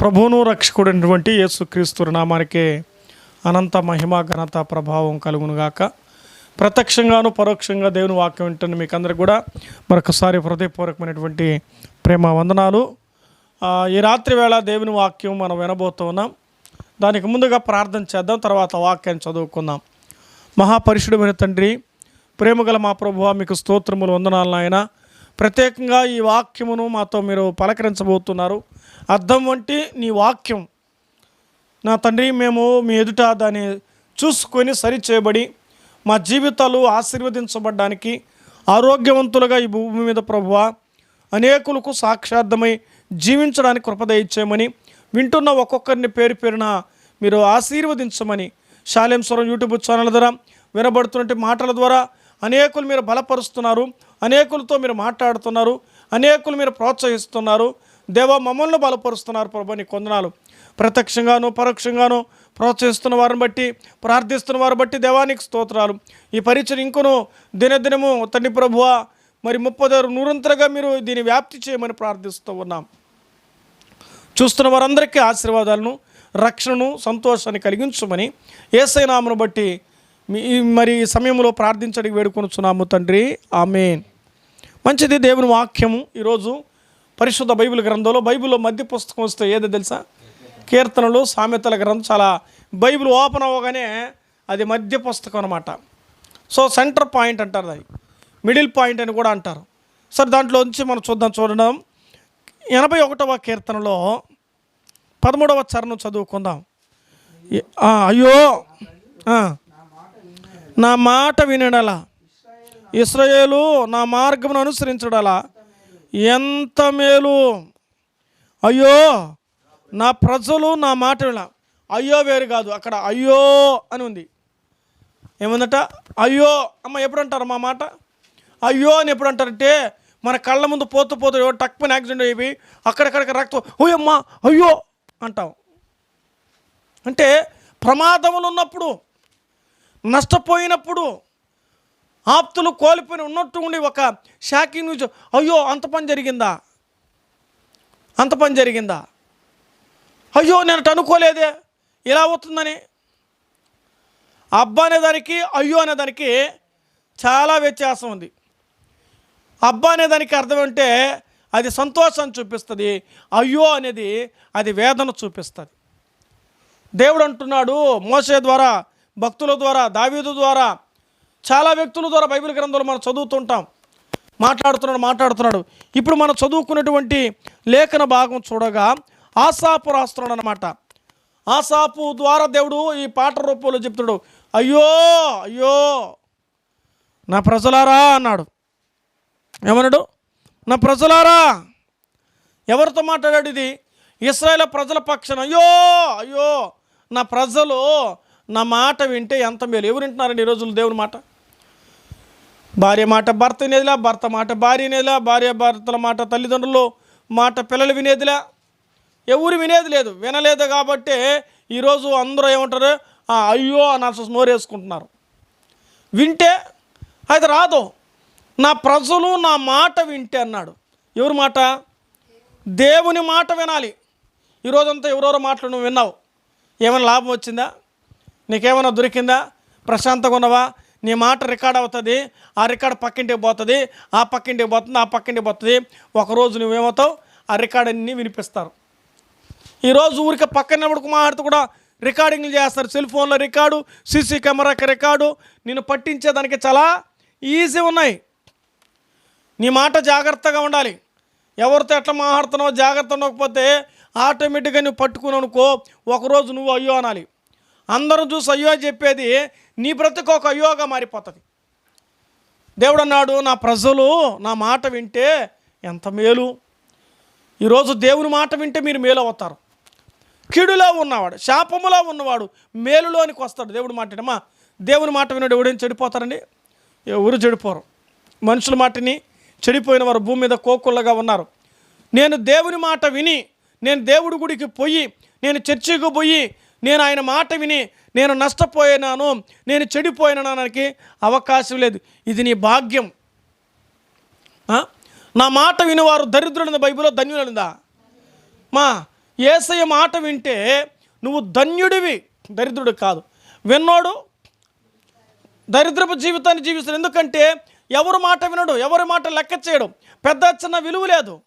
ప్రభువును రక్షకుడైనటువంటి యేసుక్రీస్తు నామానికి అనంత మహిమ ఘనత ప్రభావం కలుగునుగాక. ప్రత్యక్షంగాను పరోక్షంగా దేవుని వాక్యం వింటున్న మీకు అందరికి కూడా మరొకసారి హృదయపూర్వకమైనటువంటి ప్రేమ వందనాలు. ఈ రాత్రి వేళ దేవుని వాక్యం మనం వినబోతూ ఉన్నాం. దానికి ముందుగా ప్రార్థన చేద్దాం తర్వాత వాక్యాన్ని చదువుకుందాం. మహాపరిషుడమైన తండ్రి ప్రేమగల మా ప్రభువ మీకు స్తోత్రములు వందనాలు నాయన. ప్రత్యేకంగా ఈ వాక్యమును మాతో మీరు పలకరించబోతున్నారు. అర్థం వంటి నీ వాక్యం. నా తండ్రి మేము మీ ఎదుట దాన్ని చూసుకొని సరిచేయబడి మా జీవితాలు ఆశీర్వదించబడ్డానికి ఆరోగ్యవంతులుగా ఈ భూమి మీద ప్రభువ అనేకులకు సాక్షార్థమై జీవించడానికి కృపద వింటున్న ఒక్కొక్కరిని పేరు పేరున మీరు ఆశీర్వదించమని శాలేంశ్వరం యూట్యూబ్ ఛానల్ ద్వారా వినబడుతున్నటువంటి మాటల ద్వారా అనేకులు మీరు బలపరుస్తున్నారు అనేకులతో మీరు మాట్లాడుతున్నారు అనేకులు మీరు ప్రోత్సహిస్తున్నారు. దేవ మమ్మల్ని బలపరుస్తున్నారు ప్రభు నీ కొందనాలు. ప్రత్యక్షంగాను పరోక్షంగాను ప్రోత్సహిస్తున్న వారిని బట్టి ప్రార్థిస్తున్న వారిని బట్టి దేవానికి స్తోత్రాలు. ఈ పరీక్షను ఇంకొను దినదినము తండ్రి ప్రభువ మరి ముప్పదారు నూరంతరగా మీరు దీన్ని వ్యాప్తి చేయమని ప్రార్థిస్తూ ఉన్నాం. చూస్తున్న వారందరికీ ఆశీర్వాదాలను రక్షణను సంతోషాన్ని కలిగించమని ఏసైనామను బట్టి మీ మరి ఈ సమయంలో ప్రార్థించడానికి వేడుకొనుచున్నాము తండ్రి. ఆమె మంచిది దేవుని వాక్యము. ఈరోజు పరిశుద్ధ బైబిల్ గ్రంథంలో బైబిల్లో మధ్య పుస్తకం వస్తే ఏదో తెలుసా? కీర్తనలు సామెతల గ్రంథం చాలా బైబిల్ ఓపెన్ అవ్వగానే అది మధ్య పుస్తకం అనమాట సో సెంటర్ పాయింట్ అంటారు అది. మిడిల్ పాయింట్ అని కూడా అంటారు. సరే దాంట్లో నుంచి మనం చూద్దాం చూడడం. ఎనభై ఒకటవ కీర్తనలో పదమూడవ చరణం చదువుకుందాం. అయ్యో! నా మాట వినడలా. ఇస్రయేలు నా మార్గమును అనుసరించడలా. ఎంత మేలు. అయ్యో నా ప్రజలు నా మాట విన అయ్యో వేరు కాదు అక్కడ అయ్యో అని ఉంది. ఏముందట? అయ్యో అమ్మ ఎప్పుడు అంటారు మా మాట? అయ్యో అని ఎప్పుడు అంటారంటే మన కళ్ళ ముందు పోతూ పోతూ ఎవరు యాక్సిడెంట్ అయిపోయి అక్కడక్కడికి రక్తం ఓయమ్మా అయ్యో అంటాం. అంటే ప్రమాదములు ఉన్నప్పుడు నష్టపోయినప్పుడు ఆప్తులు కోల్పోయిన ఉన్నట్టు ఉండి ఒక షాకింగ్ న్యూస్ అయ్యో అంత పని జరిగిందా? అంత పని జరిగిందా? అయ్యో నేను అనుకోలేదే ఇలా అవుతుందని. అబ్బా అనేదానికి అయ్యో అనేదానికి చాలా వ్యత్యాసం ఉంది. అబ్బా అనేదానికి అర్థం అంటే అది సంతోషం చూపిస్తుంది అయ్యో అనేది అది వేదన చూపిస్తుంది. దేవుడు అంటున్నాడు మోసే ద్వారా భక్తుల ద్వారా దావీదు ద్వారా చాలా వ్యక్తుల ద్వారా బైబిల్ గ్రంథంలో మనం చదువుతుంటాం. మాట్లాడుతున్నాడు మాట్లాడుతున్నాడు. ఇప్పుడు మనం చదువుకున్నటువంటి లేఖన భాగం చూడగా ఆసాపు రాస్తున్నాడు అనమాట ఆసాపు ద్వారా దేవుడు ఈ పాట రూపంలో చెప్తున్నాడు. అయ్యో అయ్యో నా ప్రజలారా అన్నాడు. ఏమన్నాడు? నా ప్రజలారా ఎవరితో మాట్లాడాడు ఇది? ఇస్రాయేల్ ప్రజల పక్షాన. అయ్యో అయ్యో నా ప్రజలు నా మాట వింటే ఎంత మేలు? ఎవరు వింటున్నారండి ఈ రోజులు దేవుని మాట? భార్య మాట భర్త వినేదిలా భర్త మాట భార్య వినేదిలా భార్య భర్తల మాట తల్లిదండ్రులు మాట పిల్లలు వినేదిలా. ఎవరు వినేది లేదు వినలేదు కాబట్టి ఈరోజు అందరూ ఏమంటారు? అయ్యో అని నోరేసుకుంటున్నారు. వింటే అది రాదు. నా ప్రజలు నా మాట వింటే అన్నాడు. ఎవరి మాట? దేవుని మాట వినాలి. ఈరోజంతా ఎవరెవరో మాటలు నువ్వు విన్నావు. ఏమైనా లాభం వచ్చిందా? నీకేమైనా దొరికిందా? ప్రశాంతంగా ఉన్నవా? నీ మాట రికార్డ్ అవుతుంది ఆ రికార్డ్ పక్కింటికి పోతుంది ఆ పక్కింటికి పోతుంది ఆ పక్కింటికి పోతుంది. ఒకరోజు నువ్వేమవుతావు? ఆ రికార్డ్ అన్నీ వినిపిస్తారు. ఈరోజు ఊరికి పక్కన నిలబడుకు మాట్లాడుతూ కూడా రికార్డింగ్లు చేస్తారు. సెల్ ఫోన్లో రికార్డు సీసీ కెమెరాకి రికార్డు. నేను పట్టించేదానికి చాలా ఈజీ ఉన్నాయి. నీ మాట జాగ్రత్తగా ఉండాలి. ఎవరితో ఎట్లా మాట్లాడుతున్నావో జాగ్రత్త ఉండకపోతే ఆటోమేటిక్గా నువ్వు పట్టుకున్నావు అనుకో ఒకరోజు నువ్వు అయ్యో అనాలి. అందరూ చూసి అయ్యో చెప్పేది నీ బ్రతుకు ఒక అయ్యోగా మారిపోతుంది. దేవుడు అన్నాడు నా ప్రజలు నా మాట వింటే ఎంత మేలు. ఈరోజు దేవుని మాట వింటే మీరు మేలు అవుతారు కీడులో ఉన్నవాడు శాపములో ఉన్నవాడు మేలులోనికి వస్తాడు. దేవుడి మాట వినమా? దేవుని మాట వినడు ఎవడేం చెడిపోతారండి? ఎవరు చెడిపోరు? మనుషుల మాటని చెడిపోయిన వారు భూమి మీద కోకుళ్ళగా ఉన్నారు. నేను దేవుని మాట విని నేను దేవుడి గుడికి పోయి నేను చర్చికి పోయి నేను ఆయన మాట విని నేను నష్టపోయినాను నేను చెడిపోయినానికి అవకాశం లేదు. ఇది నీ భాగ్యం. నా మాట వినివారు దరిద్రులని బైబిల్లో ధన్యులందా? మా ఏసయ్య మాట వింటే నువ్వు ధన్యుడివి. దరిద్రుడు కాదు. విన్నోడు దరిద్రపు జీవితాన్ని జీవిస్తాడు. ఎందుకంటే ఎవరు మాట వినడు ఎవరి మాట లెక్క చేయడు. పెద్ద చిన్న విలువ లేదు.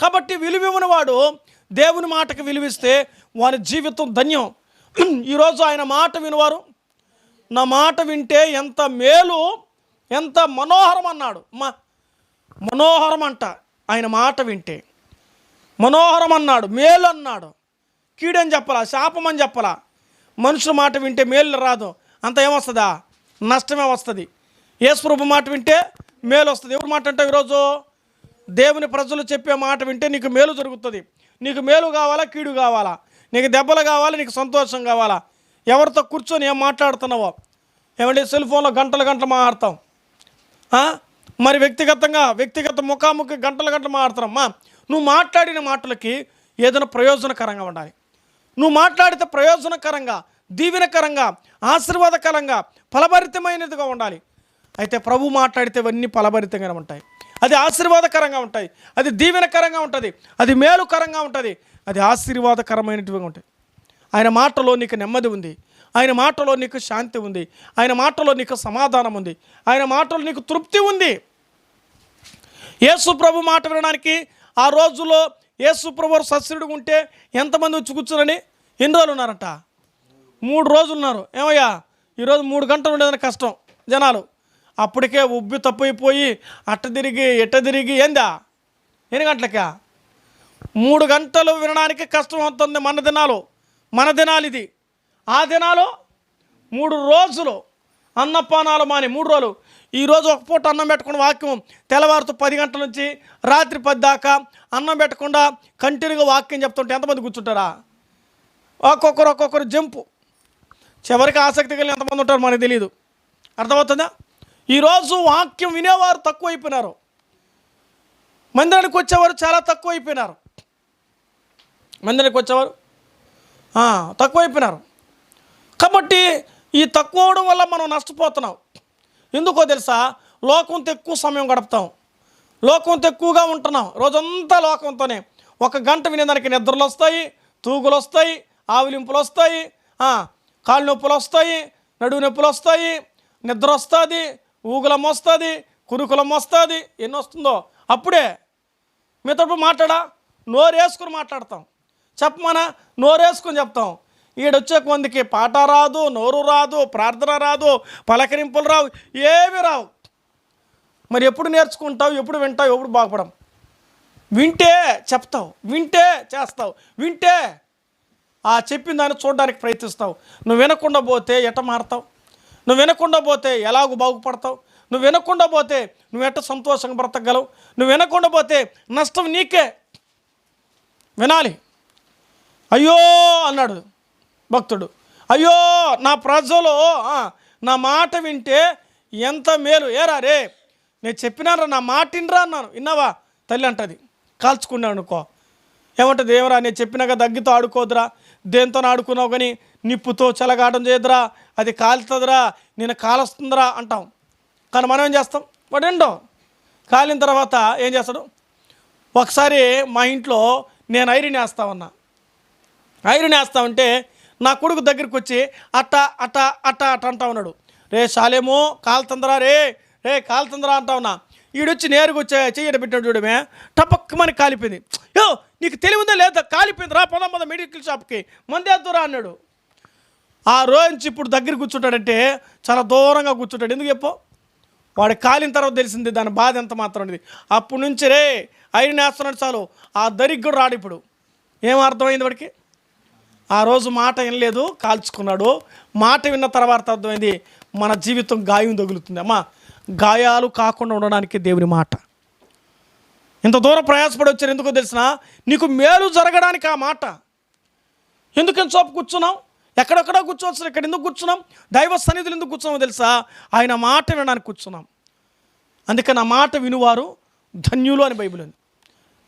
కాబట్టి విలువ వాడు దేవుని మాటకు విలువిస్తే వాని జీవితం ధన్యం. ఈరోజు ఆయన మాట వినవారు. నా మాట వింటే ఎంత మేలు ఎంత మనోహరం అన్నాడు. మా మనోహరం అంట ఆయన మాట వింటే. మనోహరం అన్నాడు మేలు అన్నాడు. కీడని చెప్పలా శాపం అని చెప్పలా? మనుషుల మాట వింటే మేలు రాదు. అంత ఏమొస్తుందా? నష్టమే వస్తుంది. యేసుప్రభు మాట వింటే మేలు వస్తుంది. ఎవరి మాట అంటే ఈరోజు? దేవుని ప్రజలు చెప్పే మాట వింటే నీకు మేలు జరుగుతుంది. నీకు మేలు కావాలా కీడు కావాలా? నీకు దెబ్బలు కావాలి నీకు సంతోషం కావాలా? ఎవరితో కూర్చొని ఏం మాట్లాడుతున్నావో? ఏమంటే సెల్ ఫోన్లో గంటలు గంటలు మాట్లాడతాం. మరి వ్యక్తిగతంగా వ్యక్తిగత ముఖాముఖి గంటలు గంటలు మాట్లాడుతున్నామ్మా నువ్వు మాట్లాడిన మాటలకి ఏదైనా ప్రయోజనకరంగా ఉండాలి. నువ్వు మాట్లాడితే ప్రయోజనకరంగా దీవెనకరంగా ఆశీర్వాదకరంగా ఫలభరితమైనదిగా ఉండాలి. అయితే ప్రభు మాట్లాడితే ఇవన్నీ ఫలభరితంగానే ఉంటాయి. అది ఆశీర్వాదకరంగా ఉంటాయి. అది దీవెనకరంగా ఉంటుంది. అది మేలుకరంగా ఉంటుంది. అది ఆశీర్వాదకరమైనటివిగా ఉంటాయి. ఆయన మాటలో నీకు నెమ్మది ఉంది. ఆయన మాటలో నీకు శాంతి ఉంది. ఆయన మాటలో నీకు సమాధానం ఉంది. ఆయన మాటలో నీకు తృప్తి ఉంది. యేసు ప్రభు మాట వినడానికి ఆ రోజుల్లో యేసు ప్రభు సస్యుడు ఉంటే ఎంతమంది వచ్చి కూర్చునని ఎన్ని రోజులు ఉన్నారంట? మూడు రోజులు ఉన్నారు. ఏమయ్యా? ఈరోజు మూడు గంటలు ఉండేదని కష్టం జనాలు. అప్పటికే ఉబ్బి తప్పైపోయి అట్ట తిరిగి ఎట్ట తిరిగి ఏందా? ఎన్ని గంటలకా? మూడు గంటలు వినడానికి కష్టం అవుతుంది మన దినాలు. మన దినాలు ఇది ఆ దినాలు మూడు రోజులు అన్నపానాలు మాని మూడు రోజులు. ఈరోజు ఒక పూట అన్నం పెట్టకుండా వాక్యం తెల్లవారుతో పది గంటల నుంచి రాత్రి పది దాకా అన్నం పెట్టకుండా కంటిన్యూగా వాక్యం చెప్తుంటే ఎంతమంది కూర్చుంటారా? ఒక్కొక్కరు ఒక్కొక్కరు జంపు. చివరికి ఆసక్తి కలిగి ఎంతమంది ఉంటారు మనకు తెలియదు అర్థమవుతుందా? ఈరోజు వాక్యం వినేవారు తక్కువైపోయినారు. మందిరానికి వచ్చేవారు చాలా తక్కువైపోయినారు. మందిరానికి వచ్చేవారు తక్కువైపోయినారు. కాబట్టి ఈ తక్కువ అవడం వల్ల మనం నష్టపోతున్నాం. ఎందుకో తెలుసా? లోకంతో ఎక్కువ సమయం గడుపుతాం. లోకంతో ఎక్కువగా ఉంటున్నాం. రోజంతా లోకంతోనే. ఒక గంట వినేదానికి నిద్రలు వస్తాయి తూగులు వస్తాయి ఆవిలింపులు వస్తాయి కాళ్ళు నొప్పులు వస్తాయి నడువు నొప్పులు వస్తాయి నిద్ర వస్తుంది ఊగులం వస్తుంది కురుకులం వస్తుంది ఎన్ని వస్తుందో అప్పుడే మీతో మాట్లాడా? నోరు వేసుకుని మాట్లాడతాం. చెప్పమనా? నోరేసుకుని చెప్తాం. ఈడొచ్చే కొందికి పాట రాదు నోరు రాదు ప్రార్థన రాదు పలకరింపులు రావు ఏమి రావు. మరి ఎప్పుడు నేర్చుకుంటావు ఎప్పుడు వింటావు ఎప్పుడు బాగుపడం వింటే చెప్తావు వింటే చేస్తావు వింటే ఆ చెప్పిన దాన్ని చూడడానికి ప్రయత్నిస్తావు. నువ్వు వినకుండా పోతే ఎట మారుతావు? నువ్వు వినకుండా పోతే ఎలాగూ బాగుపడతావు? నువ్వు వినకుండా పోతే నువ్వు ఎట్ట సంతోషంగా బ్రతకగలవు? నువ్వు వినకుండా పోతే నష్టం నీకే. వినాలి. అయ్యో అన్నాడు భక్తుడు. అయ్యో నా ప్రజలు నా మాట వింటే ఎంత మేలు. ఏరా రే నేను చెప్పినారా నా మాట వినరా అన్నాను. విన్నావా? తల్లి అంటది. కాల్చుకున్నాను అనుకో ఏమంటుంది? ఏమరా నేను చెప్పినాక దగ్గితో ఆడుకోదురా? దేంతో ఆడుకున్నావు కానీ నిప్పుతో చలగాటం చేయదురా అది కాలుతుందిరా నేను కాలుస్తుందిరా అంటాం. కానీ మనం ఏం చేస్తాం? వాడు ఎండో కాలిన తర్వాత ఏం చేస్తాడు? ఒకసారి మా ఇంట్లో నేను ఐరన్ వేస్తా ఉన్నా ఐరన్ వేస్తా ఉంటే నా కొడుకు దగ్గరికి వచ్చి అట్ట అట్ట అట్ట అట్ట అంటా ఉన్నాడు. రే శాలేమో కాలుతుందరా రే రే కాలుతుందరా అంటా ఉన్నా ఈడొచ్చి నేరుగా వచ్చే చెయ్యట పెట్టాడు చూడమే టపక్కమని కాలిపోయింది. యో నీకు తెలివిందా లేదా? కాలిపోయింది రా పదం పద మెడికల్ షాప్కి. మందేద్దురా అన్నాడు. ఆ రోహించి ఇప్పుడు దగ్గర కూర్చుంటాడంటే చాలా దూరంగా కూర్చుంటాడు. ఎందుకు చెప్పు? వాడు కాలిన తర్వాత తెలిసింది దాని బాధ ఎంత మాత్రం అనేది. అప్పటి నుంచి రే ఐరన్ వేస్తున్నాడు చాలు. ఆ దరిగ్గుడు రాడు ఇప్పుడు. ఏం అర్థమైంది వాడికి? ఆ రోజు మాట వినలేదు కాల్చుకున్నాడు. మాట విన్న తర్వాత అర్థమైంది మన జీవితం గాయం తగులుతుంది. అమ్మా గాయాలు కాకుండా ఉండడానికి దేవుని మాట. ఇంత దూరం ప్రయాసపడి వచ్చారు ఎందుకో తెలిసిన నీకు మేలు జరగడానికి ఆ మాట. ఎందుకు ఇంత చోపు కూర్చున్నావు? ఎక్కడెక్కడో కూర్చోవచ్చు ఇక్కడ ఎందుకు కూర్చున్నాం? దైవ సన్నిధులు ఎందుకు కూర్చున్నామో తెలుసా? ఆయన మాట వినడానికి కూర్చున్నాం. అందుకే నా మాట వినువారు ధన్యులు అని బైబిల్ ఉంది.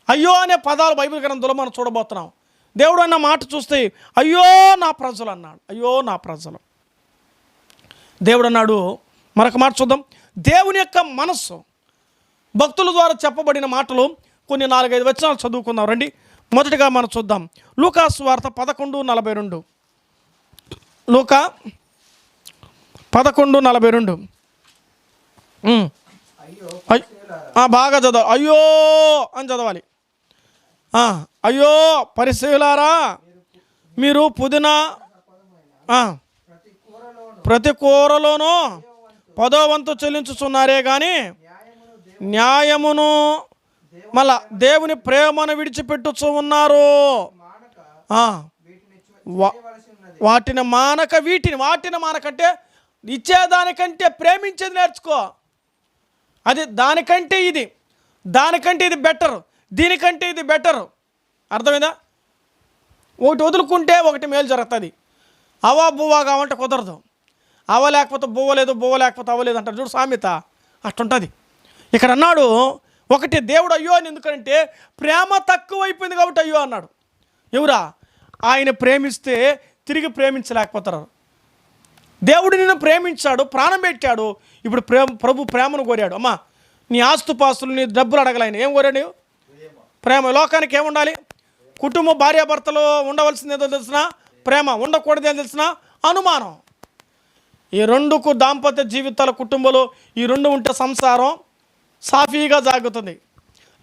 అయ్యో అనే పదాలు బైబిల్ గ్రంథంలో మనం చూడబోతున్నాం. దేవుడు అన్న మాట చూస్తే అయ్యో నా ప్రజలు అన్నాడు. అయ్యో నా ప్రజలు. దేవుడు అన్నాడు మరొక మాట చూద్దాం. దేవుని యొక్క మనస్సు. భక్తుల ద్వారా చెప్పబడిన మాటలు కొన్ని నాలుగైదు వచనాలు చదువుకుందాం. రండి. మొదటిగా మనం చూద్దాం. లూకాస్ వార్త పదకొండు నలభై రెండు. లూక పదకొండు నలభై రెండు. ఆ, బాగా చదవ అయ్యో అని చదవాలి. అయ్యో పరిశీలారా మీరు పుదీనా ప్రతి కూరలోనూ పదో వంతు చెల్లించుచున్నారే కానీ న్యాయమును మళ్ళా దేవుని ప్రేమను విడిచిపెట్టుచు ఉన్నారు. వాటిని మానక వీటిని వాటిని మానకంటే ఇచ్చేదానికంటే ప్రేమించేది నేర్చుకో. అది దానికంటే ఇది దానికంటే ఇది బెటర్ దీనికంటే ఇది బెటర్. అర్థమైందా? ఒకటి వదులుకుంటే ఒకటి మేలు జరుగుతుంది. అవా బువ్వా కావంటే కుదరదు. అవ లేకపోతే బువ్వ లేదు బువ్వ లేకపోతే అవ్వలేదు అంటారు చూడు సామెత. అట్టుంటుంది. ఇక్కడ అన్నాడు ఒకటి దేవుడు అయ్యో అని ఎందుకంటే ప్రేమ తక్కువైపోయింది కాబట్టి అయ్యో అన్నాడు. ఎవరా? ఆయన ప్రేమిస్తే తిరిగి ప్రేమించలేకపోతారు. దేవుడు నిన్ను ప్రేమించాడు ప్రాణం పెట్టాడు ఇప్పుడు ప్రేమ ప్రభు ప్రేమను కోరాడు. అమ్మా నీ ఆస్తుపాస్తులు నీ డబ్బులు అడగలేను ఏం కోరాడు ప్రేమ. లోకానికి ఏముండాలి కుటుంబ భార్యాభర్తలు ఉండవలసింది ఏదో తెలిసిన? ప్రేమ. ఉండకూడదు ఏదో తెలిసిన? అనుమానం. ఈ రెండుకు దాంపత్య జీవితాల కుటుంబాలు ఈ రెండు ఉంటే సంసారం సాఫీగా జాగుతుంది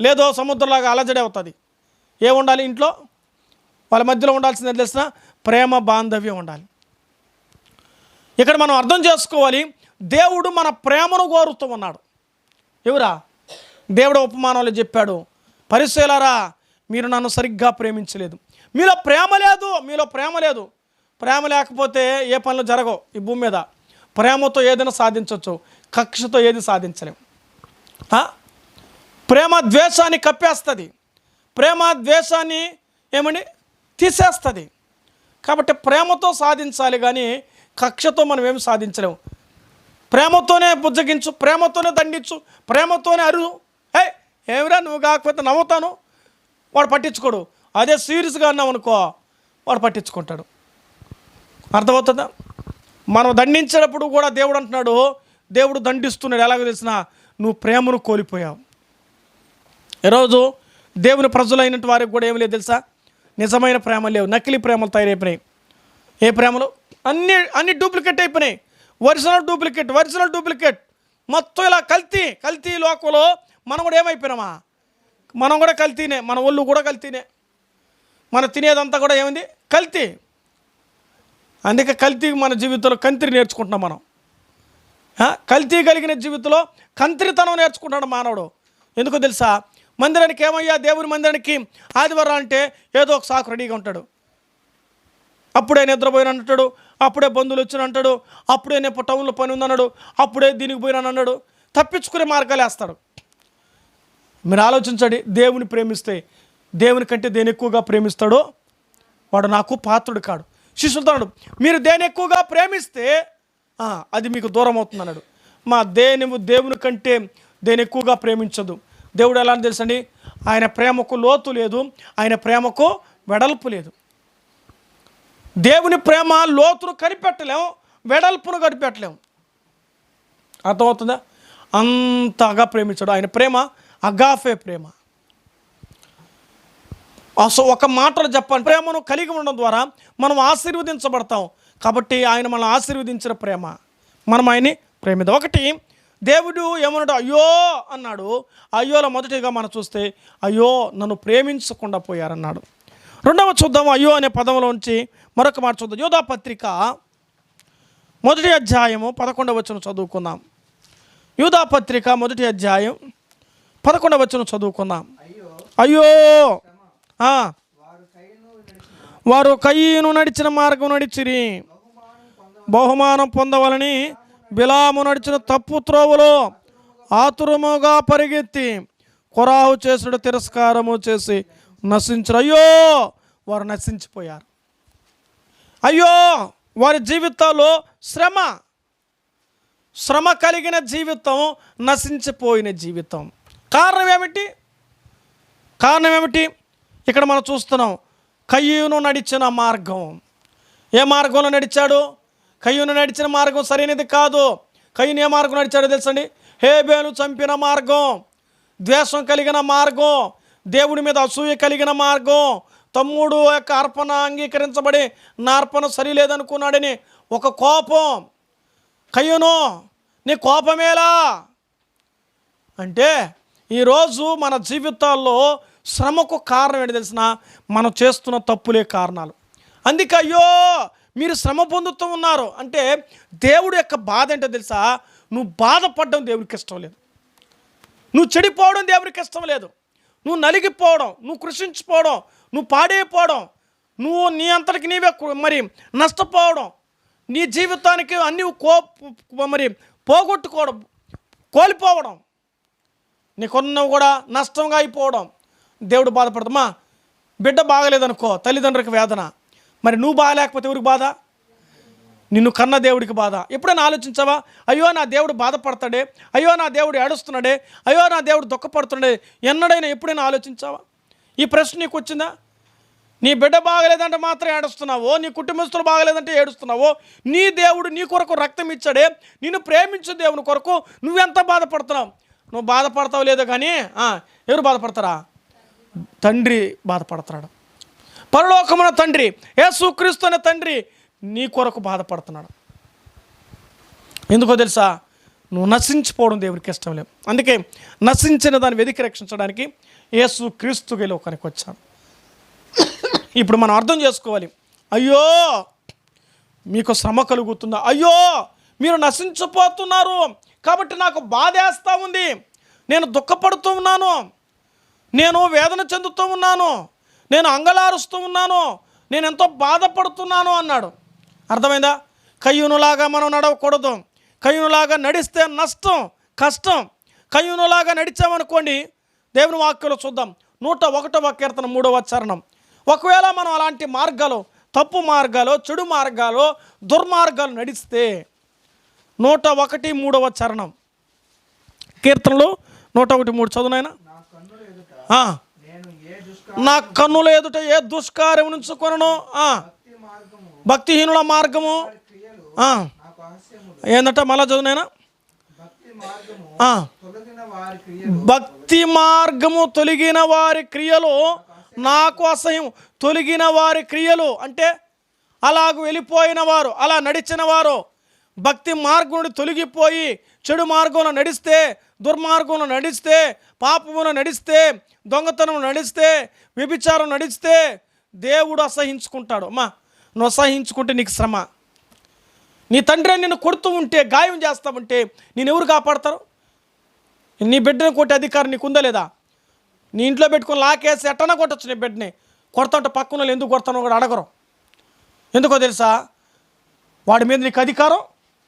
లేదో సముద్రంలాగా అలజడి అవుతుంది. ఏ ఉండాలి ఇంట్లో? వాళ్ళ మధ్యలో ఉండాల్సింది ఏం తెలిసిన? ప్రేమ బాంధవ్యం ఉండాలి. ఇక్కడ మనం అర్థం చేసుకోవాలి దేవుడు మన ప్రేమను కోరుతూ ఉన్నాడు. ఎవరా? దేవుడు ఉపమానంలో చెప్పాడు పరిశీలరా మీరు నన్ను సరిగ్గా ప్రేమించలేదు. మీలో ప్రేమ లేదు మీలో ప్రేమ లేదు. ప్రేమ లేకపోతే ఏ పనులు జరగవు ఈ భూమి మీద. ప్రేమతో ఏదైనా సాధించవచ్చు కక్షతో ఏది సాధించలేము. ప్రేమ ద్వేషాన్ని కప్పేస్తుంది. ప్రేమ ద్వేషాన్ని ఏమని తీసేస్తుంది. కాబట్టి ప్రేమతో సాధించాలి కానీ కక్షతో మనం ఏమి సాధించలేము ప్రేమతోనే బుజ్జగించు ప్రేమతోనే దండించు ప్రేమతోనే అరు హే ఏమిరా నువ్వు కాకపోతే నవ్వుతాను? వాడు పట్టించుకోడు. అదే సీరియస్గా అన్నావు అనుకో వాడు పట్టించుకుంటాడు. అర్థమవుతుందా? మనం దండించేటప్పుడు కూడా దేవుడు అంటున్నాడు దేవుడు దండిస్తున్నాడు. ఎలాగో తెలిసిన నువ్వు ప్రేమను కోల్పోయావు. ఈరోజు దేవుని ప్రజలైనటువంటి వారికి కూడా ఏమి లేదు తెలుసా? నిజమైన ప్రేమ లేవు. నకిలీ ప్రేమలు తయారైపోయినాయి. ఏ ప్రేమలు? అన్ని అన్ని డూప్లికేట్ అయిపోయినాయి. Original duplicate original duplicate. మొత్తం ఇలా కల్తీ కల్తీ లోకంలో మనం కూడా ఏమైపోయినామా? మనం కూడా కల్తీనే. మన ఒళ్ళు కూడా కల్తీనే. మనం తినేదంతా కూడా ఏమైంది? కల్తీ. అందుకే కల్తీ మన జీవితంలో కంత్రి నేర్చుకుంటున్నాం మనం. కల్తీ కలిగిన జీవితంలో కంత్రితనం నేర్చుకుంటాడు మానవుడు. ఎందుకో తెలుసా? మందిరానికి ఏమయ్యా? దేవుని మందిరానికి ఆదివారం అంటే ఏదో ఒక సాకు రెడీగా ఉంటాడు. అప్పుడే నిద్రపోయిన అంటాడు అప్పుడే బంధువులు వచ్చిన అంటాడు అప్పుడే నేను టౌన్లో పని ఉందన్నాడు అప్పుడే దీనికి పోయినాను అన్నాడు. తప్పించుకునే మార్గాలు వేస్తాడు. మీరు ఆలోచించండి దేవుని ప్రేమిస్తే దేవుని కంటే దేని ఎక్కువగా ప్రేమిస్తాడో వాడు నాకు పాత్రుడు కాడు. శిష్యులతో మీరు దేని ఎక్కువగా ప్రేమిస్తే అది మీకు దూరం అవుతుంది అన్నాడు. మా దేని దేవుని కంటే దేని ఎక్కువగా ప్రేమించదు. దేవుడు ఎలా అని తెలుసండి? ఆయన ప్రేమకు లోతు లేదు ఆయన ప్రేమకు వెడల్పు లేదు. దేవుని ప్రేమ లోతును కనిపెట్టలేం వెడల్పును కనిపెట్టలేం అర్థమవుతుందా? అంతగా ప్రేమించాడు. ఆయన ప్రేమ అగాఫే ప్రేమ. అసలు ఒక మాటలు చెప్పండి ప్రేమను కలిగి ఉండడం ద్వారా మనం ఆశీర్వదించబడతాం. కాబట్టి ఆయన మనం ఆశీర్వదించిన ప్రేమ. మనం ఆయన్ని ప్రేమిద్దాం. ఒకటి దేవుడు ఏమన్నాడు? అయ్యో అన్నాడు. అయ్యోలో మొదటిగా మనం చూస్తే అయ్యో నన్ను ప్రేమించకుండా పోయారన్నాడు. రెండవ చూద్దాం అయ్యో అనే పదంలోంచి మరొక మాట చూద్దాం. యోధా పత్రిక మొదటి అధ్యాయము పదకొండవ వచనం చదువుకుందాం. యూదా పత్రిక మొదటి అధ్యాయం పదకొండవ వచనం చదువుకుందాం. అయ్యో! వారు కయ్యను నడిచిన మార్గం నడిచిరి. బహుమానం పొందవలని బిలాము నడిచిన తప్పు త్రోవలో ఆతురముగా పరిగెత్తి కొరాహు చేసుడు తిరస్కారము చేసి నశించరు అయ్యో వారు నశించిపోయారు. అయ్యో వారి జీవితాల్లో శ్రమ శ్రమ కలిగిన జీవితం నశించిపోయిన జీవితం. కారణం ఏమిటి? కారణం ఏమిటి? ఇక్కడ మనం చూస్తున్నాం కయ్యూను నడిచిన మార్గం. ఏ మార్గంలో నడిచాడు? కయ్యూను నడిచిన మార్గం సరైనది కాదు. కయ్యూను ఏ మార్గం నడిచాడో తెలుసండి? హేబేలు చంపిన మార్గం ద్వేషం కలిగిన మార్గం దేవుడి మీద అసూయ కలిగిన మార్గం. తమ్ముడు యొక్క అర్పణ అంగీకరించబడి నా అర్పణ సరిలేదనుకున్నాడని ఒక కోపం. కయ్యను నీ కోపమేలా అంటే ఈరోజు మన జీవితాల్లో శ్రమకు కారణం ఏంటి తెలిసిన? మనం చేస్తున్న తప్పులే కారణాలు. అందుకే అయ్యో మీరు శ్రమ పొందుతూ ఉన్నారు అంటే దేవుడు యొక్క బాధ ఏంటో తెలుసా? నువ్వు బాధపడడం దేవుడికి ఇష్టం లేదు. నువ్వు చెడిపోవడం దేవుడికి ఇష్టం లేదు. నువ్వు నలిగిపోవడం నువ్వు కృషించిపోవడం నువ్వు పాడైపోవడం నువ్వు నీ అంతటికి నీవే మరి నష్టపోవడం నీ జీవితానికి అన్ని కో మరి పోగొట్టుకోవడం కోల్పోవడం నీకున్నవి కూడా నష్టంగా అయిపోవడం దేవుడు బాధపడతామా బిడ్డ బాగలేదనుకో తల్లిదండ్రులకు వేదన. మరి నువ్వు బాగలేకపోతే ఎవరికి బాధ? నిన్ను కన్న దేవుడికి బాధ. ఎప్పుడైనా ఆలోచించావా? అయ్యో నా దేవుడు బాధపడతాడే. అయ్యో నా దేవుడు ఏడుస్తున్నాడే. అయ్యో నా దేవుడు దుఃఖపడుతున్నాడే. ఎన్నడైనా ఎప్పుడైనా ఆలోచించావా? ఈ ప్రశ్న నీకు వచ్చిందా? నీ బిడ్డ బాగలేదంటే మాత్రం ఏడుస్తున్నావో? నీ కుటుంబస్తులు బాగలేదంటే ఏడుస్తున్నావో? నీ దేవుడు నీ కొరకు రక్తం ఇచ్చాడే. నిన్ను ప్రేమించు దేవుని కొరకు నువ్వెంత బాధపడుతున్నావు? నువ్వు బాధపడతావు లేదో కానీ ఎవరు బాధపడతారా? తండ్రి బాధపడుతున్నాడు పరలోకమున తండ్రి యేసుక్రీస్తు అనే తండ్రి నీ కొరకు బాధపడుతున్నాడు. ఎందుకో తెలుసా? నువ్వు నశించిపోవడం దేవుడికి ఇష్టం లేదు. అందుకే నశించిన దాన్ని వెతికి రక్షించడానికి యేసు క్రీస్తుగా లోకానికి వచ్చాను ఇప్పుడు మనం అర్థం చేసుకోవాలి. అయ్యో! మీకు శ్రమ కలుగుతుందా? అయ్యో! మీరు నశించిపోతున్నారు. కాబట్టి నాకు బాధేస్తూ ఉంది. నేను దుఃఖపడుతూ ఉన్నాను. నేను వేదన చెందుతూ ఉన్నాను. నేను అంగలారుస్తూ ఉన్నాను నేను ఎంతో బాధపడుతున్నాను అన్నాడు. అర్థమైందా? కయ్యూనులాగా మనం నడవకూడదు. కయ్యూనులాగా నడిస్తే నష్టం కష్టం. కయ్యూనులాగా నడిచామనుకోండి దేవుని వాక్యలో చూద్దాం. నూట ఒకటవ కీర్తన మూడవ చరణం. ఒకవేళ మనం అలాంటి మార్గాలు తప్పు మార్గాలు చెడు మార్గాలు దుర్మార్గాలు నడిస్తే నూట ఒకటి మూడవ చరణం. కీర్తనలు నూట ఒకటి మూడు చదువునైనా నా కన్నుల ఎదుట ఏ దుష్కార్యం నుంచి కొనను మార్గము భక్తిహీనుల మార్గము. ఏంటంటే ఏందట మళ్ళా చదువునైనా భక్తి భక్తి మార్గము తొలగిన వారి క్రియలు నాకు అసహ్యం. తొలగిన వారి క్రియలు అంటే అలాగ వెళ్ళిపోయిన వారు అలా నడిచిన వారు భక్తి మార్గం నుండి తొలగిపోయి చెడు మార్గంలో నడిస్తే దుర్మార్గంలో నడిస్తే పాపమును నడిస్తే దొంగతనం నడిస్తే వ్యభిచారం నడిస్తే దేవుడు అసహించుకుంటాడు. అమ్మా నువ్వు అసహించుకుంటే నీకు శ్రమ. నీ తండ్రి నిన్ను కొడుతూ ఉంటే గాయం చేస్తా ఉంటే నేను ఎవరు కాపాడతారు? నీ బిడ్డను కొట్టే అధికారం నీకు ఉందా లేదా? నీ ఇంట్లో పెట్టుకుని లాకేసి ఎట్టనా కొట్టచ్చు నీ బిడ్డని. కొడతాంటే పక్కన వాళ్ళు ఎందుకు కొడతానో కూడా అడగరు. ఎందుకో తెలుసా? వాడి మీద నీకు అధికారం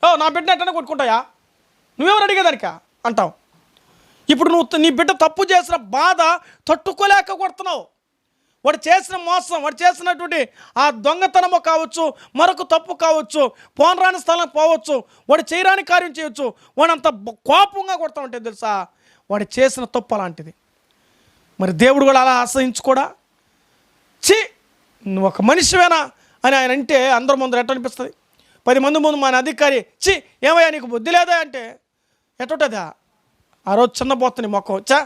ఓ నా బిడ్డ ఎట్టనే కొట్టుకుంటాయా? నువ్వెవరు అడిగేదానిక అంటావు. ఇప్పుడు నువ్వు నీ బిడ్డ తప్పు చేసిన బాధ తట్టుకోలేక కొడుతున్నావు. వాడు చేసిన మోసం వాడు చేసినటువంటి ఆ దొంగతనము కావచ్చు మరొక తప్పు కావచ్చు పోనరాని స్థలం పోవచ్చు వాడు చేయరాని కార్యం చేయొచ్చు వాడు అంత కోపంగా కొడతా ఉంటే తెలుసా? వాడు చేసిన తప్పు అలాంటిది. మరి దేవుడు కూడా అలా ఆశ్రయించుకోడా? చి నువ్వు ఒక మనిషివేనా? అని ఆయన అంటే అందరి ముందర ఎట్ట అనిపిస్తుంది? పది మంది ముందు మన అధికారి చి ఏమయ్యా నీకు బుద్ధి లేదా? అంటే ఎటుంటుందా? ఆ రోజు చిన్నపోతుంది మొక్క వచ్చా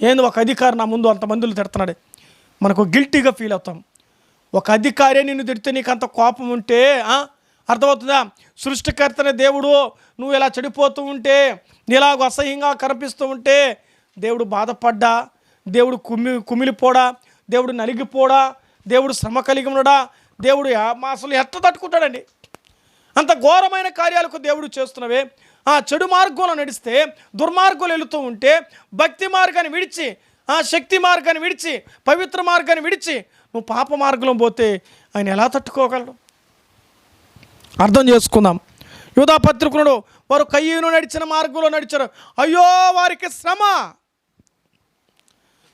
ఏంది ఒక అధికారి నా ముందు అంత మందులు తిడుతున్నాడు? మనకు గిల్టీగా ఫీల్ అవుతాం. ఒక అధికారే నిన్ను తిడితే నీకు అంత కోపం ఉంటే అర్థమవుతుందా? సృష్టికర్తనే దేవుడు. నువ్వు ఇలా చెడిపోతూ ఉంటే నీలాగ అసహ్యంగా కనిపిస్తూ ఉంటే దేవుడు బాధపడ్డా దేవుడు కుమి కుమిలిపోడా దేవుడు నలిగిపోడా దేవుడు శ్రమ కలిగి ఉండడా దేవుడు మాసలు మా ఎట్ట తట్టుకుంటాడండి? అంత ఘోరమైన కార్యాలకు దేవుడు చేస్తున్నవే. ఆ చెడు మార్గంలో నడిస్తే దుర్మార్గంలో వెళుతూ ఉంటే భక్తి మార్గాన్ని విడిచి ఆ శక్తి మార్గాన్ని విడిచి పవిత్ర మార్గాన్ని విడిచి నువ్వు పాప మార్గంలో పోతే ఆయన ఎలా తట్టుకోగలడు? అర్థం చేసుకుందాం. యూదా పత్రికునుడు వారు కయ్యూను నడిచిన మార్గంలో నడిచారు. అయ్యో వారికి శ్రమ!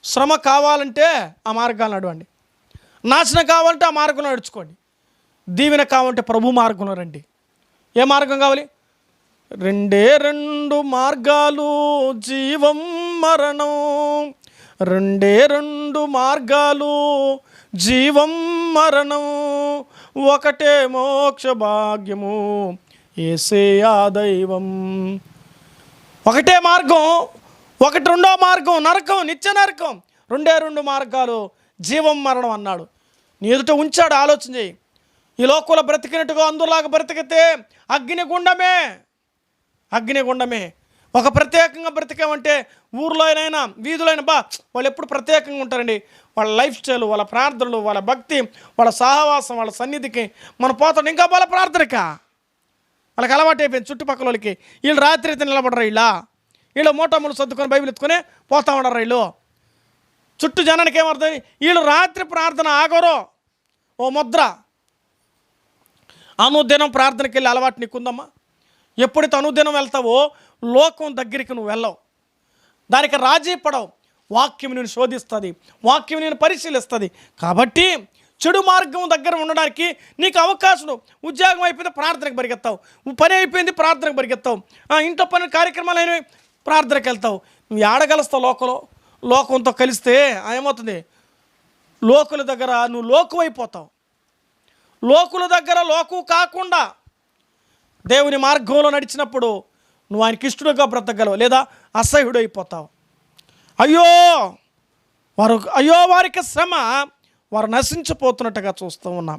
శ్రమ కావాలంటే ఆ మార్గాలు నడవండి. నాశనం కావాలంటే ఆ మార్గంలో నడుచుకోండి. దీవెన కావాలంటే ప్రభు మార్గంలో రండి. ఏ మార్గం కావాలి? రెండే రెండు మార్గాలు జీవం మరణం. రెండే రెండు మార్గాలు జీవం మరణం. ఒకటే మోక్ష భాగ్యము ఏసేయా దైవం. ఒకటే మార్గం ఒకటి రెండో మార్గం నరకం నిత్య నరకం. రెండే రెండు మార్గాలు జీవం మరణం అన్నాడు. నీ ఎదుట ఉంచాడు ఆలోచన చేయి. ఈ లోకంలో బ్రతికినట్టుగా అందులాగా బ్రతికితే అగ్నిగుండమే. అగ్నిగుండమే. ఒక ప్రత్యేకంగా బ్రతికామంటే ఊర్లో అయినా బా వాళ్ళు ఎప్పుడు ప్రత్యేకంగా ఉంటారండి. వాళ్ళ లైఫ్ స్టైల్ వాళ్ళ ప్రార్థనలు వాళ్ళ భక్తి వాళ్ళ సహవాసం వాళ్ళ సన్నిధికి మనం పోతాం. ఇంకా వాళ్ళ ప్రార్థనక. వాళ్ళకి అలవాటు అయిపోయింది చుట్టుపక్కల వాళ్ళకి. వీళ్ళు రాత్రి అయితే నిలబడరు వీళ్ళ. వీళ్ళు మోటములు సర్దుకొని బైబిల్ ఎత్తుకొని పోతా ఉండరు వీళ్ళు. చుట్టూ జనానికి ఏమర్థం? వీళ్ళు రాత్రి ప్రార్థన ఆగరు. ఓ ముద్ర. అనుదినం ప్రార్థనకి వెళ్ళి అలవాటు నీకుందమ్మా? ఎప్పుడైతే అనుదినం వెళ్తావో లోకం దగ్గరికి నువ్వు వెళ్ళవు. దానికి రాజీ పడవు. వాక్యం నేను శోధిస్తుంది వాక్యం నేను పరిశీలిస్తుంది. కాబట్టి చెడు మార్గం దగ్గర ఉండడానికి నీకు అవకాశం ఉద్యోగం అయిపోయింది ప్రార్థనకు పరిగెత్తావు. పని అయిపోయింది ప్రార్థనకు పరిగెత్తావు. ఇంట్లో పని కార్యక్రమాలు అయినవి ప్రార్థనకు వెళ్తావు. నువ్వు ఆడగలుస్తావు లోకంలో? లోకంతో కలిస్తే ఆ, ఏమవుతుంది? లోకుల దగ్గర నువ్వు లోకం అయిపోతావు లోకుల దగ్గర లోకు కాకుండా దేవుని మార్గంలో నడిచినప్పుడు నువ్వు ఆయనకి ఇష్టడుగా బ్రతకగలవు లేదా అసహ్యుడు అయిపోతావు అయ్యో! వారు అయ్యో వారికి శ్రమ! వారు నశించిపోతున్నట్టుగా చూస్తూ ఉన్నాం.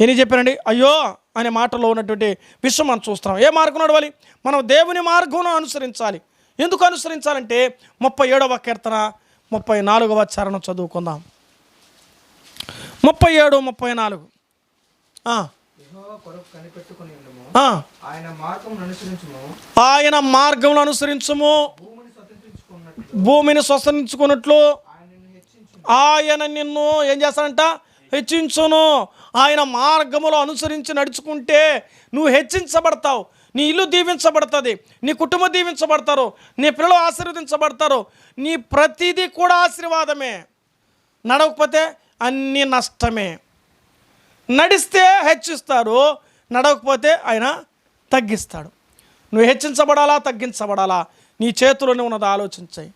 ఏం చెప్పానండి అయ్యో! అనే మాటలో ఉన్నటువంటి విషయం మనం చూస్తున్నాం. ఏ మార్గం నడవాలి? మనం దేవుని మార్గంను అనుసరించాలి. ఎందుకు అనుసరించాలంటే ముప్పై ఏడవ కీర్తన ముప్పై నాలుగవ చరణం చదువుకుందాం. ముప్పై ఏడు ముప్పై నాలుగు ఆ, యెహోవా కొరకు కనిపెట్టుకుని ఉండము ఆ. ఆయన మార్గం అనుసరించుము. ఆయన మార్గంలో అనుసరించము. భూమిని స్వసరించుకున్నట్లు ఆయన నిన్ను ఏం చేస్తాడంట? హెచ్చించును. ఆయన మార్గములో అనుసరించి నడుచుకుంటే నువ్వు హెచ్చించబడతావు. నీ ఇల్లు దీవించబడుతుంది. నీ కుటుంబం దీవించబడతారు. నీ పిల్లలు ఆశీర్వదించబడతారు. నీ ప్రతిదీ కూడా ఆశీర్వాదమే. నడవకపోతే అన్ని నష్టమే. నడిస్తే హెచ్చిస్తారు నడవకపోతే ఆయన తగ్గిస్తాడు. నువ్వు హెచ్చించబడాలా తగ్గించబడాలా? నీ చేతిలోనే ఉన్నది ఆలోచించాయి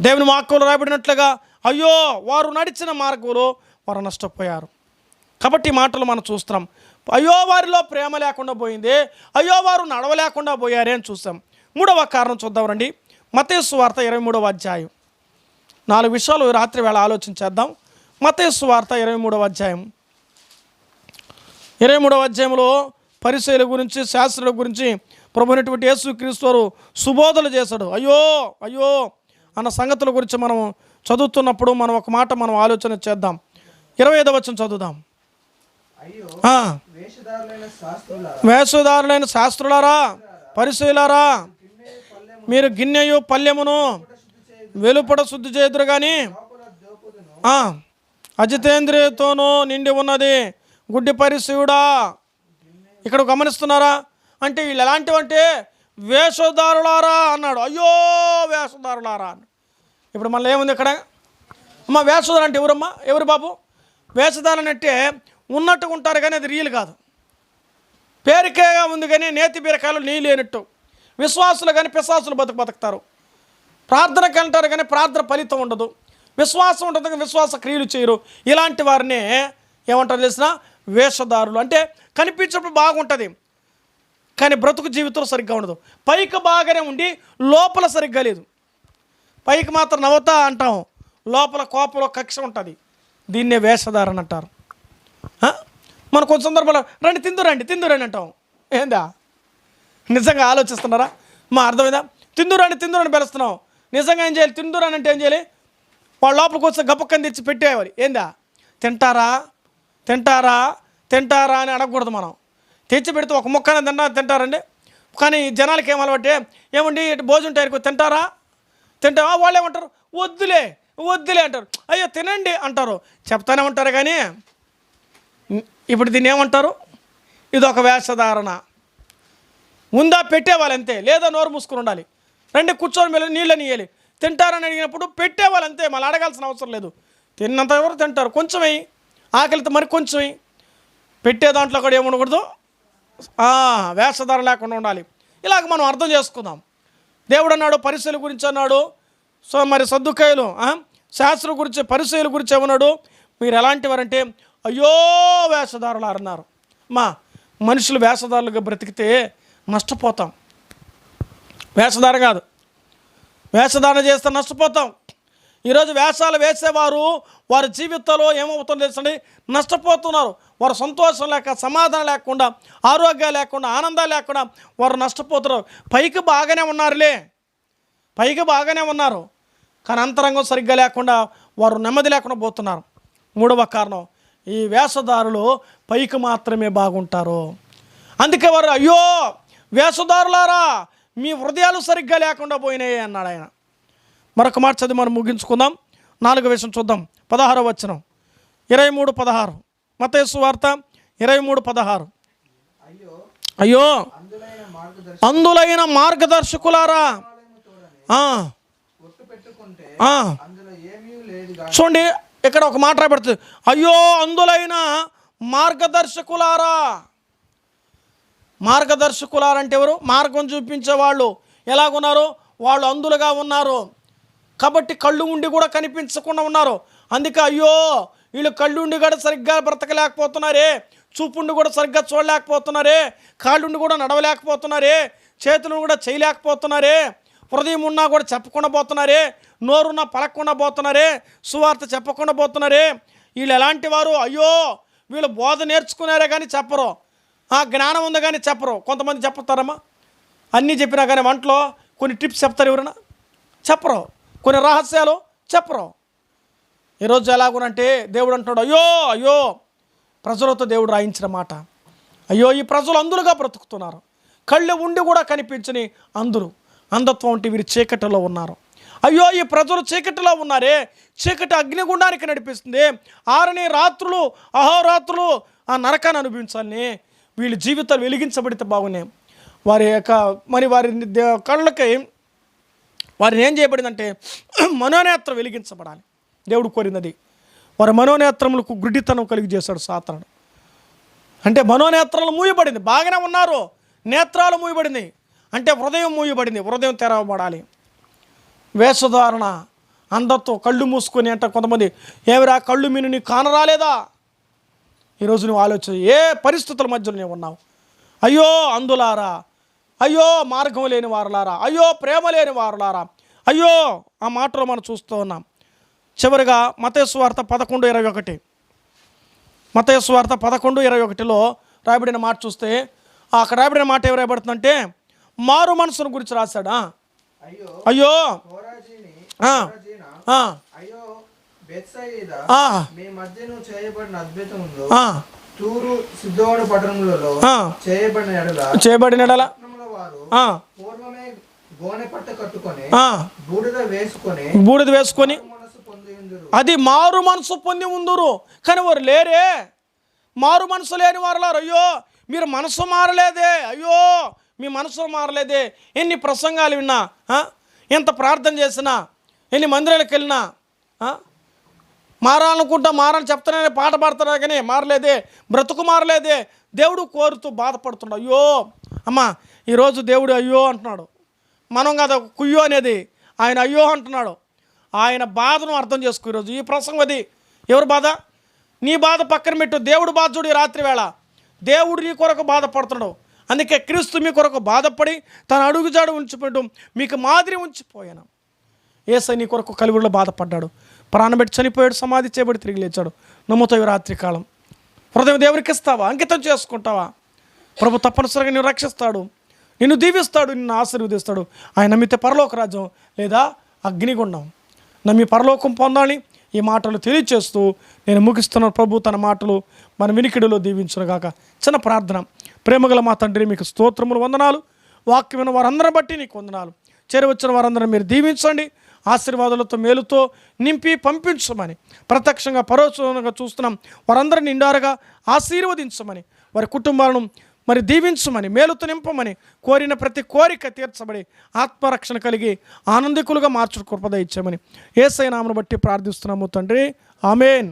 దేవుని వాక్కులు రాయబడినట్లుగా అయ్యో వారు నడిచిన మార్గంలో వారు నష్టపోయారు. కాబట్టి మాటలు మనం చూస్తున్నాం. అయ్యో వారిలో ప్రేమ లేకుండా పోయింది. అయ్యో వారు నడవలేకుండా పోయారే అని చూసాం మూడవ కారణం చూద్దాం రండి. మతేసు వార్త ఇరవై మూడవ అధ్యాయం. నాలుగు విషయాలు రాత్రి వేళ ఆలోచించేద్దాం. మతేసు వార్త ఇరవై మూడవ అధ్యాయం. ఇరవై మూడవ అధ్యాయంలో పరిశైల గురించి శాస్త్రుల గురించి ప్రభునటువంటి యేసు క్రీస్తు వారు సుబోధలు చేశాడు. అయ్యో అయ్యో అన్న సంగతుల గురించి మనం చదువుతున్నప్పుడు మనం ఒక మాట మనం ఆలోచన చేద్దాం. ఇరవై ఐదవ వచ్చిన చదువుదాం. వేషధారులైన శాస్త్రుల వేషధారులైన శాస్త్రులారా పరిశీలారా మీరు గిన్నెయు పల్లెమును వెలుపడ శుద్ధి చేదురు కానీ అజితేంద్రియతోనూ నిండి ఉన్నది. గుడ్డి పరిశీవుడా ఇక్కడ గమనిస్తున్నారా? అంటే వీళ్ళు ఎలాంటివంటే వేషధారులారా అన్నాడు. అయ్యో వేషధారులారా అని ఇప్పుడు మళ్ళీ ఏముంది ఇక్కడ? అమ్మ వేషధారు అంటే ఎవరమ్మా? ఎవరు బాబు? వేషధారణ అంటే ఉన్నట్టు ఉంటారు కానీ అది రియల్ కాదు. పేరుకేగా ఉంది కానీ నేతి బీరకాయలు నీ లేనట్టు. విశ్వాసులు కానీ పిశాసులు బతుకు బతుకుతారు. ప్రార్థనకి అంటారు కానీ ప్రార్థన ఫలితం ఉండదు. విశ్వాసం ఉంటుంది కానీ విశ్వాస క్రియలు చేయరు. ఇలాంటి వారిని ఏమంటారు తెలిసిన వేషధారులు. అంటే కనిపించినప్పుడు బాగుంటుంది కానీ బ్రతుకు జీవితం సరిగ్గా ఉండదు. పైకి బాగానే ఉండి లోపల సరిగ్గా లేదు. పైకి మాత్రం నవ్వుతా అంటాం. లోపల కోపంలో కక్ష ఉంటుంది. దీన్నే వేషధారణ అంటారు. మన కొంచెం సందర్భంలో రండి తిందురండి తిందురండి అంటాం. ఏందా? నిజంగా ఆలోచిస్తున్నారా? మా అర్థమైందా? తిందురండి తిందురని పిలుస్తున్నాం నిజంగా ఏం చేయాలి? తిందురని అంటే ఏం చేయాలి? వాళ్ళ లోపలికి వస్తే గప్పక్కని తెచ్చి పెట్టేవారు. ఏందా? తింటారా? తింటారా? తింటారా అని అడగకూడదు మనం. తెచ్చి పెడితే ఒక ముక్కన తిన్నా తింటారండి. కానీ జనాలకి ఏం అలవాటే? ఏమండి ఇటు భోజనం టైర్కి తింటారా? తింటావా? వాళ్ళు ఏమంటారు వద్దులే వద్దులే అంటారు. అయ్యో తినండి అంటారు. చెప్తానే ఉంటారు కానీ ఇప్పుడు దీన్ని ఏమంటారు? ఇది ఒక వేషధారణ. ఉందా పెట్టేవాళ్ళు అంతే. లేదా నోరు మూసుకుని ఉండాలి. రండి కూర్చొని మీరు నీళ్ళని ఇయ్యాలి. తింటారని అడిగినప్పుడు పెట్టేవాళ్ళు అంతే. మళ్ళీ అడగాల్సిన అవసరం లేదు. తిన్నంత వరకు తింటారు. కొంచెం ఆకలితో మరి కొంచెం పెట్టే దాంట్లో కూడా ఏముండకూడదు. వేషధార లేకుండా ఉండాలి. ఇలాగ మనం అర్థం చేసుకుందాం. దేవుడు అన్నాడు పరిశీలి గురించి అన్నాడు సో మరి సర్దుకాయలు శాస్త్రం గురించి పరిశీలి గురించి ఏమన్నాడు? మీరు ఎలాంటి వారంటే అయ్యో వేషధారులు అన్నారు. మా మనుషులు వేషధారులుగా బ్రతికితే నష్టపోతాం. వేషధార కాదు. వేషధారణ చేస్తే నష్టపోతాం. ఈరోజు వేషాలు వేసేవారు వారి జీవితంలో ఏమవుతుందో తెలుసండి? నష్టపోతున్నారు. వారు సంతోషం లేక సమాధానం లేకుండా ఆరోగ్యం లేకుండా ఆనందం లేకుండా వారు నష్టపోతున్నారు. పైకి బాగానే ఉన్నారులే. పైకి బాగానే ఉన్నారు. కానీ అంతరంగం సరిగ్గా లేకుండా వారు నెమ్మది లేకుండా పోతున్నారు. మూడవ కారణం ఈ వేషధారులు పైకి మాత్రమే బాగుంటారు. అందుకే వారు అయ్యో వేషధారులారా మీ హృదయాలు సరిగ్గా లేకుండా పోయినాయి అన్నాడు ఆయన. మరొక మాట చదివి మనం ముగించుకుందాం. నాలుగో విషయం చూద్దాం. పదహారో వచనం. ఇరవై మూడు పదహారు. మతేసు వార్త ఇరవై మూడు పదహారు. అయ్యో. అందులైన మార్గదర్శి అందులైన మార్గదర్శకులారా? చూడండి ఇక్కడ ఒక మాట రాబడుతుంది అయ్యో అందులైన మార్గదర్శకులారా? మార్గదర్శకులారంటే ఎవరు? మార్గం చూపించే వాళ్ళు ఎలాగున్నారు? వాళ్ళు అందులుగా ఉన్నారు. కాబట్టి కళ్ళు ఉండి కూడా కనిపించకుండా ఉన్నారు. అందుకే అయ్యో వీళ్ళు కళ్ళు ఉండి కూడా సరిగ్గా బ్రతకలేకపోతున్నారే చూపుండి కూడా సరిగ్గా చూడలేకపోతున్నారే కాళ్ళుండి కూడా నడవలేకపోతున్నారే చేతులను కూడా చేయలేకపోతున్నారే హృదయం ఉన్నా కూడా చెప్పకుండా పోతున్నారే నోరున్నా పలకకుండా పోతున్నారే సువార్త చెప్పకుండా పోతున్నారే. వీళ్ళు ఎలాంటి వారు? అయ్యో వీళ్ళు బోధ నేర్చుకున్నారే కానీ చెప్పరు. ఆ జ్ఞానం ఉంది కానీ చెప్పరు. కొంతమంది చెప్తారమ్మా. అన్నీ చెప్పినా కానీ వంటలో కొన్ని టిప్స్ చెప్తారు ఎవరైనా? చెప్పరు. కొన్ని రహస్యాలు చెప్పరు. ఈరోజు ఎలాగునంటే దేవుడు అంటున్నాడు అయ్యో అయ్యో ప్రజలతో దేవుడు రాయించిన మాట. అయ్యో ఈ ప్రజలు అందులుగా బ్రతుకుతున్నారు. కళ్ళు ఉండి కూడా కనిపించని అందురు. అంధత్వం వంటి వీరి చీకటిలో ఉన్నారు. అయ్యో ఈ ప్రజలు చీకటిలో ఉన్నారే. చీకటి అగ్నిగుండానికి నడిపిస్తుంది. ఆరని రాత్రులు అహోరాత్రులు ఆ నరకాన్ని అనుభవించాలని వీళ్ళ జీవితాలు వెలిగించబడితే బాగున్నాయి. వారి యొక్క మరి వారి దే- కళ్ళకి వారిని ఏం చేయబడిందంటే మనోనేత్రం వెలిగించబడాలి. దేవుడు కోరినది. వారి మనోనేత్రములకు గుడ్డితనం కలిగి చేశాడు సాతనుడు. అంటే మనోనేత్రాలు మూయబడింది. బాగానే ఉన్నారు. నేత్రాలు మూయబడింది. అంటే హృదయం మూయబడింది. హృదయం తెరవబడాలి. వేషధారణ అందరితో కళ్ళు మూసుకొని అంటే కొంతమంది ఏమిరా కళ్ళు మీను నీ కానరాలేదా ఈరోజు నువ్వు ఆలోచన ఏ పరిస్థితుల మధ్యలో నీవు ఉన్నావు? అయ్యో అందులారా అయ్యో మార్గం లేని వారులారా. అయ్యో ప్రేమ లేని వారులారా. అయ్యో ఆ మాటలో మనం చూస్తూ ఉన్నాం. చివరిగా మతేశ్వార్త పదకొండు ఇరవై ఒకటి. మతేశ్వార్త పదకొండు ఇరవై ఒకటిలో రాయబడిన మాట చూస్తే అక్కడ రాయబడిన మాట ఏం రాయబడుతుందంటే మారు మనసును గురించి రాశాడా? అయ్యో అయ్యో చేయబడిన తూరు సిద్ధోడు ఎడల. పూర్వమే గోనె పట్ట కట్టుకొని బూడిద వేసుకొని బూడిద అది మారు మనసు పొంది ఉందురు. కానీ వారు లేరే. మారు మనసు లేని వారు లేరు. అయ్యో మీరు మనసు మారలేదే. అయ్యో మీ మనసు మారలేదే. ఎన్ని ప్రసంగాలు విన్నా? ఎంత ప్రార్థన చేసినా ఎన్ని మందిరాలకు వెళ్ళినా? మారాలనుకుంటా మారని చెప్తానని పాట పాడుతున్నా కానీ మారలేదే బ్రతుకు మారలేదే దేవుడు కోరుతూ బాధపడుతున్నాడు. అయ్యో అమ్మా ఈరోజు దేవుడు అయ్యో అంటున్నాడు. మనం కదా కుయ్యో అనేది ఆయన అయ్యో అంటున్నాడు. ఆయన బాధను అర్థం చేసుకో ఈరోజు. ఈ ప్రసంగం అది. ఎవరు బాధ? నీ బాధ పక్కన పెట్టు. దేవుడు బాధ చూడు రాత్రి వేళ. దేవుడు నీ కొరకు బాధపడుతున్నాడు. అందుకే క్రీస్తు మీ కొరకు బాధపడి తన అడుగుజాడు ఉంచిపోయడం మీకు మాదిరి ఉంచిపోయాను. ఏసై నీ కొరకు కలివిడిలో బాధపడ్డాడు. ప్రాణం పెట్టి చనిపోయాడు సమాధి చేయబడి తిరిగి లేచాడు. నమ్ముతావు ఈ రాత్రి కాలం. హృదయం దేవునికి ఇస్తావా? అంకితం చేసుకుంటావా? ప్రభు తప్పనిసరిగా నిన్ను రక్షిస్తాడు. నిన్ను దీవిస్తాడు నిన్ను ఆశీర్వదిస్తాడు. ఆయన నమ్మితే పరలోక రాజ్యం లేదా అగ్నిగుండం. నమ్మి పరలోకం పొందాలి. ఈ మాటలు తెలియచేస్తూ నేను ముగిస్తున్న ప్రభు తన మాటలు మన వినికిడిలో దీవించునుగాక. చిన్న ప్రార్థన. ప్రేమగల మా తండ్రి మీకు స్తోత్రములు వందనాలు. వాక్యమైన వారందరిని బట్టి నీకు వందనాలు. చేరవచ్చిన వారందరూ మీరు దీవించండి. ఆశీర్వాదాలతో మేలుతో నింపి పంపించమని. ప్రత్యక్షంగా పరోక్షంగా చూస్తున్నాం. వారందరిని నిండారుగా ఆశీర్వదించమని. వారి కుటుంబాలను మరి దీవించమని మేలుతో నింపమని కోరిన ప్రతి కోరిక తీర్చబడి ఆత్మరక్షణ కలిగి ఆనందికులుగా మార్చుడు కృపద ఇచ్చామని ఏసైనామను బట్టి ప్రార్థిస్తున్నాము తండ్రి. ఆమెన్.